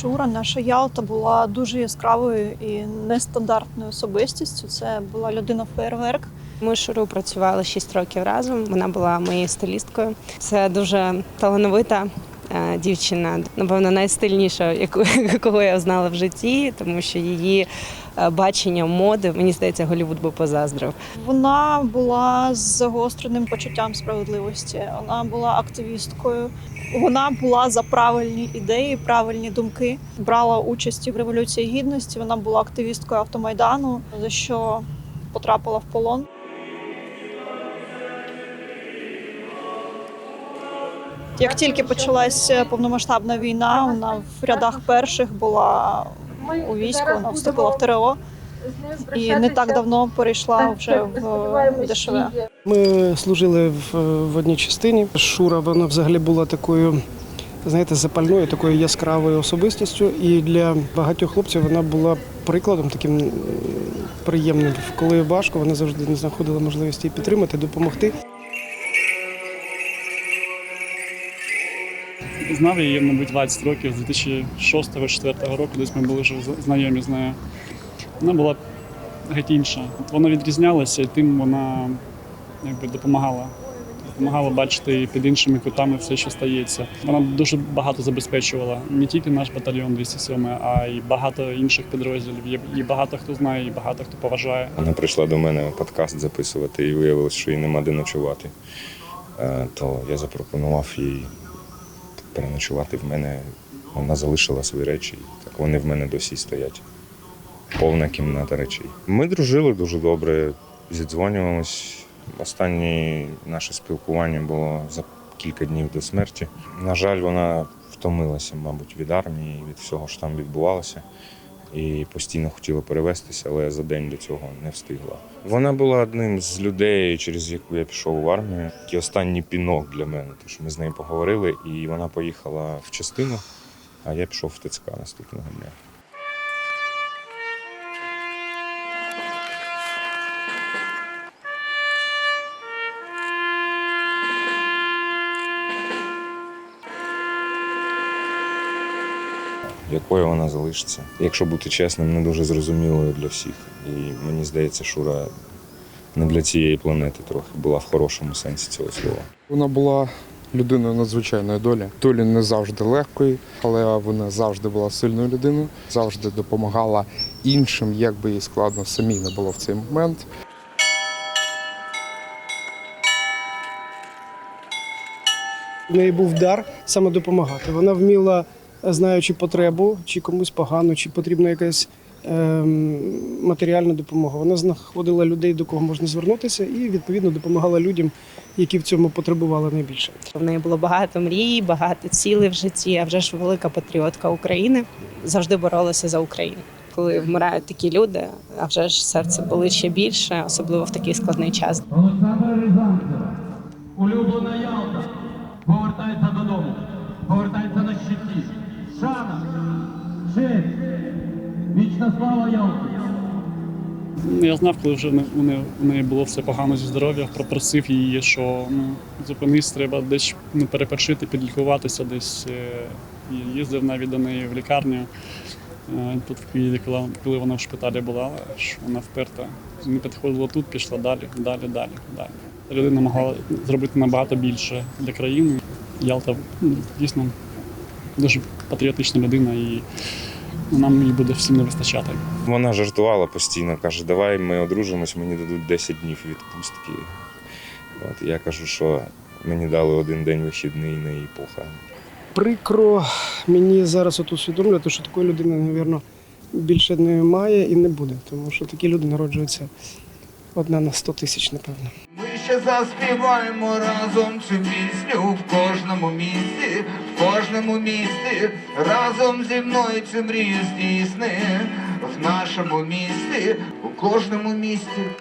Шура, наша Ялта була дуже яскравою і нестандартною особистістю. Це була людина фейерверк. Ми з Шурою працювали 6 років разом. Вона була моєю стилісткою. Це дуже талановита дівчина, напевно, найстильніша, яку кого я знала в житті, тому що її е, бачення моди, мені здається, Голівуд би позаздрив. Вона була з загостреним почуттям справедливості. Вона була активісткою. Вона була за правильні ідеї, правильні думки. Брала участь в революції гідності. Вона була активісткою автомайдану, за що потрапила в полон. Як тільки почалась повномасштабна війна, вона в рядах перших була у війську, вона вступила в ТРО і не так давно перейшла вже в ДШВ. Ми служили в, в одній частині. Шура вона взагалі була такою, знаєте, запальною, такою яскравою особистістю. І для багатьох хлопців вона була прикладом таким приємним. Коли важко, вона завжди не знаходила можливості її підтримати, допомогти. Знав її, мабуть, 20 років, з 2006-2004 року, десь ми були вже знайомі з нею. Вона була геть інша. От Вона відрізнялася і тим вона якби допомагала. Допомагала бачити під іншими кутами все, що стається. Вона дуже багато забезпечувала не тільки наш батальйон 207, а й багато інших підрозділів. І багато хто знає, і багато хто поважає. Вона прийшла до мене подкаст записувати і виявилось, що їй нема де ночувати. Е, То я запропонував їй переночувати в мене. Вона залишила свої речі, так вони в мене досі стоять. Повна кімната речей. Ми дружили дуже добре, зідзвонювалися. Останнє наше спілкування було за кілька днів до смерті. На жаль, вона втомилася, мабуть, від армії, від всього, що там відбувалося і постійно хотіла перевестися, але за день до цього не встигла. Вона була одним з людей, через яку я пішов в армію. Такий останній пінок для мене, тому що ми з нею поговорили, і вона поїхала в частину, а я пішов в ТЦК наступного дня. Якою вона залишиться? Якщо бути чесним, не дуже зрозумілою для всіх. І мені здається, Шура не для цієї планети трохи була в хорошому сенсі цього слова. Вона була людиною надзвичайної долі. Долі не завжди легкої, але вона завжди була сильною людиною, завжди допомагала іншим, як би їй складно самій не було в цей момент. В неї був дар саме допомагати. Вона вміла, знаючи потребу, чи комусь погано, чи потрібна якась ем, матеріальна допомога. Вона знаходила людей, до кого можна звернутися, і відповідно допомагала людям, які в цьому потребували найбільше. В неї було багато мрій, багато цілей в житті, а вже ж велика патріотка України. Завжди боролася за Україну. Коли вмирають такі люди, а вже ж серце болить ще більше, особливо в такий складний час. Олександра Рязанцева, улюблена Ялта, Я знав, коли вже у неї, було все погано зі здоров'ям, попросив її, що ну, зупинись, треба десь ну, перепочити, підлікуватися десь. е, їздив навіть до неї в лікарню. е, Тут в Києві, коли, вона в шпиталі була, ж вона вперта. Не підходила тут, пішла далі, далі, далі, далі. Людина могла зробити набагато більше для країни. Ялта ну, дійсно дуже патріотична людина і нам її буде всім не вистачати. Вона жартувала постійно, каже, давай ми одружимось, мені дадуть 10 днів відпустки. От, я кажу, що мені дали один день вихідний на її похорон. Прикро мені зараз от усвідомлювати, що такої людини, мабуть, більше немає і не буде, тому що такі люди народжуються одна на 100 тисяч, напевно. Ще заспіваємо разом цю пісню в кожному місті, в кожному місті, разом зі мною цю мрію здійсни в нашому місті, у кожному місті.